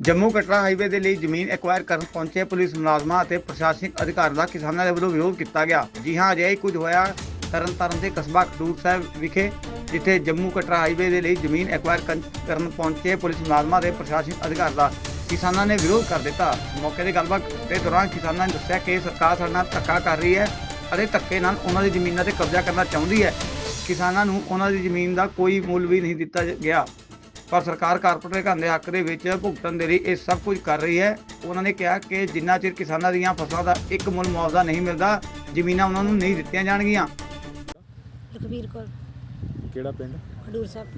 Jammu Katra highway ਦੇ ਲਈ ਜ਼ਮੀਨ ਐਕਵਾਇਰ ਕਰਨ ਪਹੁੰਚੇ ਪੁਲਿਸ ਮੁਲਾਜ਼ਮਾਂ ਅਤੇ ਪ੍ਰਸ਼ਾਸਨਿਕ ਅਧਿਕਾਰੀਆਂ ਦਾ ਕਿਸਾਨਾਂ ਦੇ ਵੱਲੋਂ ਵਿਰੋਧ ਕੀਤਾ ਗਿਆ। ਜੀ ਹਾਂ, ਅਜਿਹਾ ਹੀ ਕੁਝ ਹੋਇਆ ਤਰਨਤਾਰਨ ਦੇ ਕਸਬਾ ਖਡੂਰ ਸਾਹਿਬ ਵਿਖੇ, ਜਿੱਥੇ ਜੰਮੂ ਕਟਰਾ ਹਾਈਵੇ ਦੇ ਲਈ ਜ਼ਮੀਨ ਐਕਵਾਇਰ ਕਰਨ- ਕਰਨ ਪਹੁੰਚੇ ਪੁਲਿਸ ਮੁਲਾਜ਼ਮਾਂ ਦੇ ਪ੍ਰਸ਼ਾਸਨਿਕ ਅਧਿਕਾਰੀ ਦਾ ਕਿਸਾਨਾਂ ਨੇ ਵਿਰੋਧ ਕਰ ਦਿੱਤਾ। ਮੌਕੇ ਦੀ ਗੱਲਬਾਤ ਦੇ ਦੌਰਾਨ ਕਿਸਾਨਾਂ ਨੇ ਦੱਸਿਆ ਕਿ ਸਰਕਾਰ ਸਾਡੇ ਨਾਲ ਧੱਕਾ ਕਰ ਰਹੀ ਹੈ ਅਤੇ ਧੱਕੇ ਨਾਲ ਉਹਨਾਂ ਦੀ ਜ਼ਮੀਨਾਂ ਤੇ ਕਬਜ਼ਾ ਕਰਨਾ ਚਾਹੁੰਦੀ ਹੈ। ਕਿਸਾਨਾਂ ਨੂੰ ਉਹਨਾਂ ਦੀ ਜ਼ਮੀਨ ਦਾ ਕੋਈ ਮੁੱਲ ਵੀ ਨਹੀਂ ਦਿੱਤਾ ਗਿਆ। ਪਰ ਸਰਕਾਰ ਕਾਰਪੋਰੇਟ ਦੇ ਹੱਕ ਦੇ ਵਿੱਚ ਭੁਗਤਣ ਦੇ ਲਈ ਇਹ ਸਭ ਕੁਝ ਕਰ ਰਹੀ ਹੈ। ਉਹਨਾਂ ਨੇ ਕਿਹਾ ਕਿ ਜਿੰਨਾ ਚਿਰ ਕਿਸਾਨਾਂ ਦੀਆਂ ਫਸਲਾਂ ਦਾ ਇੱਕ ਮੁੱਲ ਮੁਆਵਜ਼ਾ ਨਹੀਂ ਮਿਲਦਾ ਜ਼ਮੀਨਾਂ ਉਹਨਾਂ ਨੂੰ ਨਹੀਂ ਦਿੱਤੀਆਂ ਜਾਣਗੀਆਂ। ਲਖਬੀਰ ਕੌਰ। ਕਿਹੜਾ ਪਿੰਡ? ਖਡੂਰ ਸਾਹਿਬ।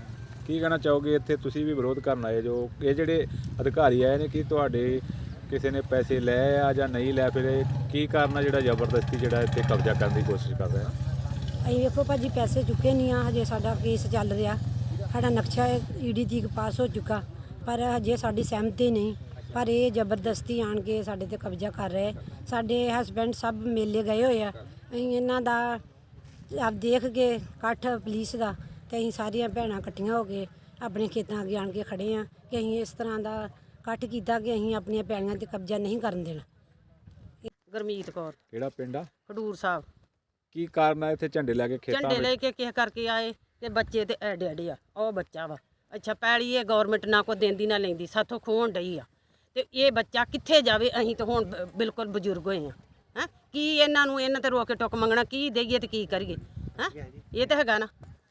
ਕੀ ਕਹਿਣਾ ਚਾਹੋਗੇ? ਇੱਥੇ ਤੁਸੀਂ ਵੀ ਵਿਰੋਧ ਕਰਨ ਆਏ ਜੋ ਇਹ ਜਿਹੜੇ ਅਧਿਕਾਰੀ ਆਏ ਨੇ ਕੀ ਤੁਹਾਡੇ ਕਿਸੇ ਨੇ ਪੈਸੇ ਲਏ ਆ ਜਾਂ ਨਹੀਂ ਲੈ ਫਿਰ ਕੀ ਕਾਰਨ ਆ ਜਿਹੜਾ ਜ਼ਬਰਦਸਤੀ ਜਿਹੜਾ ਇੱਥੇ ਕਬਜ਼ਾ ਕਰਨ ਦੀ ਕੋਸ਼ਿਸ਼ ਕਰ ਰਿਹਾ ਅਸੀਂ ਵੇਖੋ ਭਾਜੀ ਪੈਸੇ ਚੁੱਕੇ ਨਹੀਂ ਆ ਹਜੇ ਸਾਡਾ ਕੇਸ ਚੱਲ ਰਿਹਾ। ਸਾਡਾ ਨਕਸ਼ਾ ਈਡੀ ਤੀਕ ਪਾਸ ਹੋ ਚੁੱਕਾ। ਪਰ ਹਜੇ ਸਾਡੀ ਸਹਿਮਤੀ ਨਹੀਂ। ਪਰ ਇਹ ਜ਼ਬਰਦਸਤੀ ਆਣ ਕੇ ਸਾਡੇ ਤੇ ਕਬਜ਼ਾ ਕਰ ਰਹੇ। ਸਾਡੇ ਹਸਬੰਡ ਸਭ ਮੇਲੇ ਗਏ ਹੋਏ ਆ। ਅਸੀਂ ਇਹਨਾਂ ਦਾ ਆਪ ਦੇਖ ਕੇ ਇਕੱਠ ਪੁਲਿਸ ਦਾ ਤੇ ਅਸੀਂ ਸਾਰੀਆਂ ਭੈਣਾਂ ਇਕੱਠੀਆਂ ਹੋ ਕੇ ਆਪਣੇ ਖੇਤਾਂ ਅੱਗੇ ਆਣ ਕੇ ਖੜੇ ਆ ਕਿ ਅਸੀਂ ਇਸ ਤਰ੍ਹਾਂ ਦਾ ਇਕੱਠ ਕੀਤਾ ਕਿ ਅਸੀਂ ਆਪਣੀਆਂ ਪੈਲੀਆਂ ਤੇ ਕਬਜ਼ਾ ਨਹੀਂ ਕਰਨ ਦੇਣਾ। ਗਰਮੀਤ ਕੌਰ। ਕਿਹੜਾ ਪਿੰਡ ਆ? ਖਡੂਰ ਸਾਹਿਬ। ਕੀ ਕਾਰਨ ਆ ਇੱਥੇ ਝੰਡੇ ਲੈ ਕੇ ਖੇਤਾਂ ਝੰਡੇ ਲੈ ਵਿੱਚ? ਕੇ ਕਿਸੇ ਕਰਕੇ ਆਏ। ਤੇ ਬੱਚੇ ਤੇ ਐਡੇ ਐਡੇ ਆ ਉਹ ਬੱਚਾ ਵਾ। ਅੱਛਾ ਪੈਲੀ ਇਹ ਗਵਰਨਮੈਂਟ ਨਾ ਕੋ ਦਿੰਦੀ ਨਾ ਲੈਂਦੀ ਸਾਥੋਂ ਖੋਣ ਡਈ ਆ। ਤੇ ਇਹ ਬੱਚਾ ਕਿੱਥੇ ਜਾਵੇ ਅਸੀਂ ਤਾਂ ਹੁਣ ਬ- ਬਿਲਕੁਲ ਬਜ਼ੁਰਗ ਹੋਏ ਆ। ਹੈ? ਕੀ ਇਹਨਾਂ ਨੂੰ ਇਹਨਾਂ ਤੇ ਰੋਕੇ ਟੁੱਕ ਮੰਗਣਾ ਕੀ ਦੇਈਏ ਤੇ ਕੀ ਕਰੀਏ? ਹੈ? ਇਹ ਤਾਂ ਹੈਗਾ ਨਾ।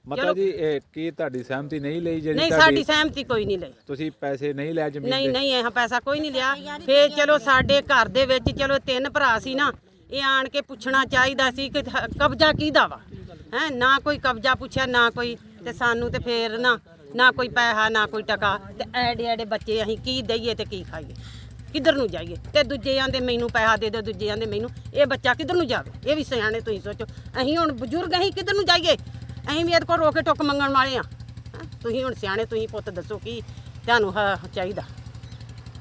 ਮਤਲਬ ਜੀ ਇਹ ਕੀ ਤੁਹਾਡੀ ਸਹਿਮਤੀ ਨਹੀਂ ਲਈ ਜਿਹੜੀ ਨਹੀਂ ਸਾਡੀ ਤੁਹਾਡੀ ਸਹਿਮਤੀ ਕੋਈ ਨਹੀਂ ਲਈ। ਤੁਸੀਂ ਪੈਸੇ ਨਹੀਂ ਲੈ ਜ਼ਮੀਨ ਨਹੀਂ ਨਹੀਂ ਇਹ ਪੈਸਾ ਕੋਈ ਨਹੀਂ ਲਿਆ। ਫੇਰ ਚਲੋ ਸਾਡੇ ਘਰ ਦੇ ਵਿੱਚ ਚਲੋ ਤਿੰਨ ਭਰਾ ਸੀ ਨਾ ਇਹ ਆਣ ਕੇ ਪੁੱਛਣਾ ਚਾਹੀਦਾ ਸੀ ਕਿ ਹ- ਕਬਜ਼ਾ ਕਿਹਦਾ ਵਾ? ਹੈ, ਨਾ ਕੋਈ ਕਬਜ਼ਾ ਪੁੱਛਿਆ, ਨਾ ਕੋਈ, ਤੇ ਸਾਨੂੰ ਤੇ ਫੇਰ ਨਾ ਨਾ ਕੋਈ ਪੈਸਾ, ਨਾ ਕੋਈ ਟਕਾ। ਤੇ ਐਡੇ ਐਡੇ ਬੱਚੇ ਅਸੀਂ ਕੀ ਦਈਏ ਤੇ ਕੀ ਖਾਈਏ? ਕਿੱਧਰ ਨੂੰ ਜਾਈਏ? ਤੇ ਦੂਜੇ ਆਂਦੇ ਮੈਨੂੰ ਪੈਸਾ ਦੇ ਦਿਓ, ਦੂਜੇ ਆਂਦੇ ਮੈਨੂੰ, ਇਹ ਬੱਚਾ ਕਿੱਧਰ ਨੂੰ ਜਾਵੇ? ਇਹ ਵੀ ਸਿਆਣੇ ਤੁਸੀਂ ਸੋਚੋ। ਅਸੀਂ ਹੁਣ ਬਜ਼ੁਰਗ ਅਸੀਂ ਕਿੱਧਰ ਨੂੰ ਜਾਈਏ? ਅਸੀਂ ਵੀ ਇਹਦੇ ਕੋਲ ਰੋ ਕੇ ਟੁੱਕ ਮੰਗਣ ਵਾਲੇ ਆ। ਤੁਸੀਂ ਹੁਣ ਸਿਆਣੇ ਤੁਸੀਂ ਪੁੱਤ ਦੱਸੋ ਕੀ ਤੁਹਾਨੂੰ ਹ- ਚਾਹੀਦਾ।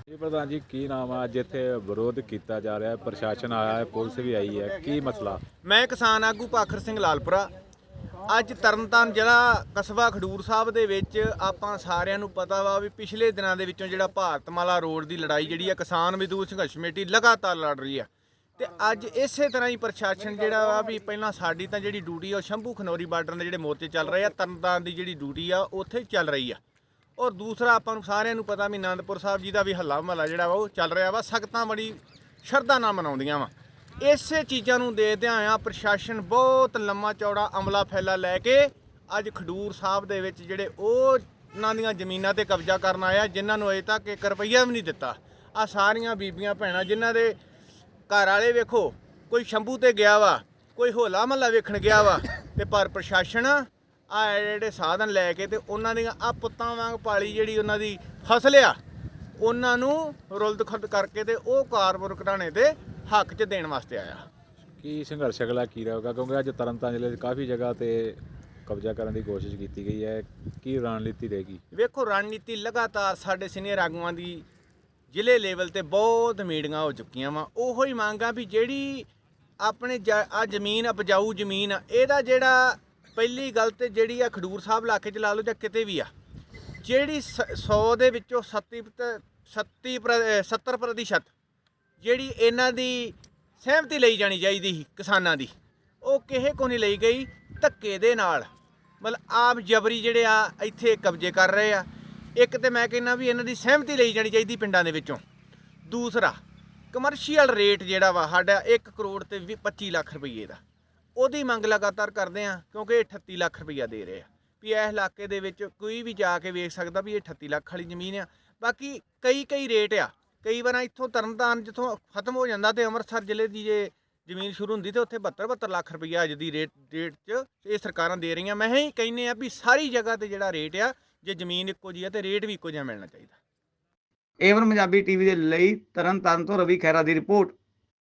ਜੀ ਪ੍ਰਧਾਨ ਜੀ, ਕੀ ਨਾਮ ਆ? ਅੱਜ ਇੱਥੇ ਵਿਰੋਧ ਕੀਤਾ ਜਾ ਰਿਹਾ ਹੈ, ਪ੍ਰਸ਼ਾਸਨ ਆਇਆ ਹੈ, ਪੁਲਿਸ ਵੀ ਆਈ ਹੈ। ਕੀ ਮਸਲਾ? ਮੈਂ ਕਿਸਾਨ ਆਗੂ ਪਾਖਰ ਸਿੰਘ ਲਾਲਪੁਰਾ। ਅੱਜ ਤਰਨਤਾਰਨ ਜਿਹੜਾ ਕਸਬਾ ਖਡੂਰ ਸਾਹਿਬ ਦੇ ਵਿੱਚ ਆਪਾਂ ਸਾਰਿਆਂ ਨੂੰ ਪਤਾ ਵਾ ਵੀ ਪਿਛਲੇ ਦਿਨਾਂ ਦੇ ਵਿੱਚੋਂ ਜਿਹੜਾ ਭਾਰਤਮਾਲਾ ਰੋਡ ਦੀ ਲੜਾਈ ਜਿਹੜੀ ਆ, ਕਿਸਾਨ ਮਜ਼ਦੂਰ ਸੰਘਰਸ਼ ਕਮੇਟੀ ਲਗਾਤਾਰ ਲੜ ਰਹੀ ਆ। ਤੇ ਅੱਜ ਇਸੇ ਤਰ੍ਹਾਂ ਹੀ ਪ੍ਰਸ਼ਾਸਨ ਜਿਹੜਾ ਵਾ ਵੀ ਪਹਿਲਾਂ ਸਾਡੀ ਤਾਂ ਜਿਹੜੀ ਡਿਊਟੀ ਆ, ਉਹ ਸ਼ੰਭੂ ਖਨੌਰੀ ਬਾਰਡਰ ਦੇ ਜਿਹੜੇ ਮੋਰਚੇ ਚੱਲ ਰਹੇ ਆ, ਤਰਨਤਾਰਨ ਦੀ ਜਿਹੜੀ ਡਿਊਟੀ ਆ ਉੱਥੇ ਚੱਲ ਰਹੀ ਆ। ਔਰ ਦੂਸਰਾ ਆਪਾਂ ਨੂੰ ਸਾਰਿਆਂ ਨੂੰ ਪਤਾ ਵੀ ਆਨੰਦਪੁਰ ਸਾਹਿਬ ਜੀ ਦਾ ਵੀ ਹੱਲਾ ਮਹੱਲਾ ਜਿਹੜਾ ਵਾ ਉਹ ਚੱਲ ਰਿਹਾ ਵਾ, ਸਖਤਾਂ ਬੜੀ ਸ਼ਰਧਾ ਨਾਲ ਮਨਾਉਂਦੀਆਂ ਵਾ। ਇਸੇ ਚੀਜ਼ਾਂ ਨੂੰ ਦੇਖਦਿਆਂ ਆ ਪ੍ਰਸ਼ਾਸਨ ਬਹੁਤ ਲੰਮਾ ਚੌੜਾ ਅਮਲਾ ਫੈਲਾ ਲੈ ਕੇ ਅੱਜ ਖਡੂਰ ਸਾਹਿਬ ਦੇ ਵਿੱਚ ਜਿਹੜੇ ਉਹ ਉਹਨਾਂ ਦੀਆਂ ਜ਼ਮੀਨਾਂ ਤੇ ਕਬਜ਼ਾ ਕਰਨ ਆਇਆ, ਜਿਨ੍ਹਾਂ ਨੂੰ ਅਜੇ ਤੱਕ 1 ਰੁਪਈਆ ਵੀ ਨਹੀਂ ਦਿੱਤਾ। ਆ ਸਾਰੀਆਂ ਬੀਬੀਆਂ ਭੈਣਾਂ ਜਿਨ੍ਹਾਂ ਦੇ ਘਰ ਵਾਲੇ ਵੇਖੋ, ਕੋਈ ਸ਼ੰਭੂ ਤੇ ਗਿਆ ਵਾ, ਕੋਈ ਹੋਲਾ ਮਹੱਲਾ ਵੇਖਣ ਗਿਆ ਵਾ ਤੇ ਪਰ ਪ੍ਰਸ਼ਾਸਨ ਆ ਜਿਹੜੇ ਸਾਧਨ ਲੈ ਕੇ ਤੇ ਉਹਨਾਂ ਦੀਆਂ ਆ ਪੁੱਤਾਂ ਵਾਂਗ ਪਾਲੀ ਜਿਹੜੀ ਉਹਨਾਂ ਦੀ ਫਸਲ ਆ ਉਹਨਾਂ ਨੂੰ ਰੁਲਦ ਖੁਰਦ ਕਰਕੇ ਤੇ ਉਹ ਕਾਰਪੋਰ ਘਟਾਣੇ ਤੇ ਹੱਕ 'ਚ ਦੇਣ ਵਾਸਤੇ ਆਇਆ। ਕੀ ਸੰਘਰਸ਼ ਅਗਲਾ ਕੀ ਰਹੇਗਾ ਕਿਉਂਕਿ ਅੱਜ ਤਰਨਤਾਰਨ ਜ਼ਿਲ੍ਹੇ 'ਚ ਕਾਫੀ ਜਗ੍ਹਾ ਤੇ ਕਬਜ਼ਾ ਕਰਨ ਦੀ ਕੋਸ਼ਿਸ਼ ਕੀਤੀ ਗਈ ਹੈ। ਕੀ ਰਣਨੀਤੀ ਰਹੇਗੀ? ਵੇਖੋ ਰਣਨੀਤੀ ਲਗਾਤਾਰ ਸਾਡੇ ਸੀਨੀਅਰ ਆਗੂਆਂ ਦੀ ਜ਼ਿਲ੍ਹੇ ਲੈਵਲ ਤੇ ਬਹੁਤ ਮੀਟਿੰਗਾਂ ਹੋ ਚੁੱਕੀਆਂ ਵਾ। ਉਹੋ ਹੀ ਮੰਗਾਂ ਵੀ ਜਿਹੜੀ ਆਪਣੇ ਆ ਜ਼ਮੀਨ ਉਪਜਾਊ ਜ਼ਮੀਨ ਆ ਇਹਦਾ ਜਿਹੜਾ ਪਹਿਲੀ ਗੱਲ ਤੇ ਜਿਹੜੀ ਆ ਖਡੂਰ ਸਾਹਿਬ ਇਲਾਕੇ 'ਚ ਲਾ ਲਓ ਜਾਂ ਕਿਤੇ ਵੀ ਆ, ਜਿਹੜੀ 100 ਦੇ ਵਿੱਚੋਂ 70 ਪ੍ਰਤ- 70 ਪ੍ਰ- ਅਹ 70% ਪ੍ਰਤੀਸ਼ਤ ਜਿਹੜੀ ਇਹਨਾਂ ਦੀ ਸਹਿਮਤੀ ਲਈ ਜਾਣੀ ਚਾਹੀਦੀ ਸੀ ਕਿਸਾਨਾਂ ਦੀ, ਉਹ ਕਿਸੇ ਕੋ ਨਹੀਂ ਲਈ ਗਈ, ਧੱਕੇ ਦੇ ਨਾਲ। ਮਤਲਬ ਆਪ ਜਬਰੀ ਜਿਹੜੇ ਆ, ਇੱਥੇ ਕਬਜ਼ੇ ਕਰ ਰਹੇ ਆ। ਇੱਕ ਤੇ ਮੈਂ ਕਹਿੰਦਾ ਵੀ ਇਹਨਾਂ ਦੀ ਸਹਿਮਤੀ ਲਈ ਜਾਣੀ ਚਾਹੀਦੀ ਪਿੰਡਾਂ ਦੇ ਵਿੱਚੋਂ। ਦੂਸਰਾ ਕਮਰਸ਼ੀਅਲ ਰੇਟ ਜਿਹੜਾ ਵਾ, ਸਾਡਾ 1 ਕਰੋੜ ਤੇ ਵੀਹ- 25 ਲੱਖ ਰੁਪਏ ਦਾ। ਉਹਦੀ ਮੰਗ ਲਗਾਤਾਰ ਕਰਦੇ ਆ ਕਿਉਂਕਿ ਇਹ 38 ਲੱਖ ਰੁਪਈਆ ਦੇ ਰਹੇ ਆ। ਵੀ ਇਹ ਇਲਾਕੇ ਦੇ ਵਿੱਚ ਕੋਈ ਵੀ ਜਾ ਕੇ ਵੇਖ ਸਕਦਾ ਵੀ ਇਹ 38 ਲੱਖ ਵਾਲੀ ਜ਼ਮੀਨ ਆ। ਬਾਕੀ ਕਈ ਕਈ ਰੇਟ ਆ। ਕਈ ਵਾਰ ਇੱਥੋਂ ਤਰਨਤਾਰਨ ਜਿੱਥੋਂ ਖਤਮ ਹੋ ਜਾਂਦਾ ਤੇ ਅੰਮ੍ਰਿਤਸਰ ਜ਼ਿਲ੍ਹੇ ਦੀ ਜੇ ਜ਼ਮੀਨ ਸ਼ੁਰੂ ਹੁੰਦੀ ਤੇ ਉੱਥੇ 72 72 ਲੱਖ ਰੁਪਈਆ ਅੱਜ ਦੀ ਰੇਟ ਰੇਟ 'ਚ ਇਹ ਸਰਕਾਰਾਂ ਦੇ ਰਹੀਆਂ। ਮੈਂ ਹੀ ਕਹਿੰਨੇ ਆ ਵੀ ਸਾਰੀ ਜਗ੍ਹਾ ਤੇ ਜਿਹੜਾ ਰੇਟ ਆ, ਜੇ ਜ਼ਮੀਨ ਇੱਕੋ ਜਿਹੀ ਆ ਤੇ ਰੇਟ ਵੀ ਇੱਕੋ ਜਿਹਾ ਮਿਲਣਾ ਚਾਹੀਦਾ। ਏਵਨ ਪੰਜਾਬੀ ਟੀਵੀ ਦੇ ਲਈ ਤਰਨ ਤਾਰਨ ਤੋਂ ਰਵੀ ਖਹਿਰਾ ਦੀ ਰਿਪੋਰਟ।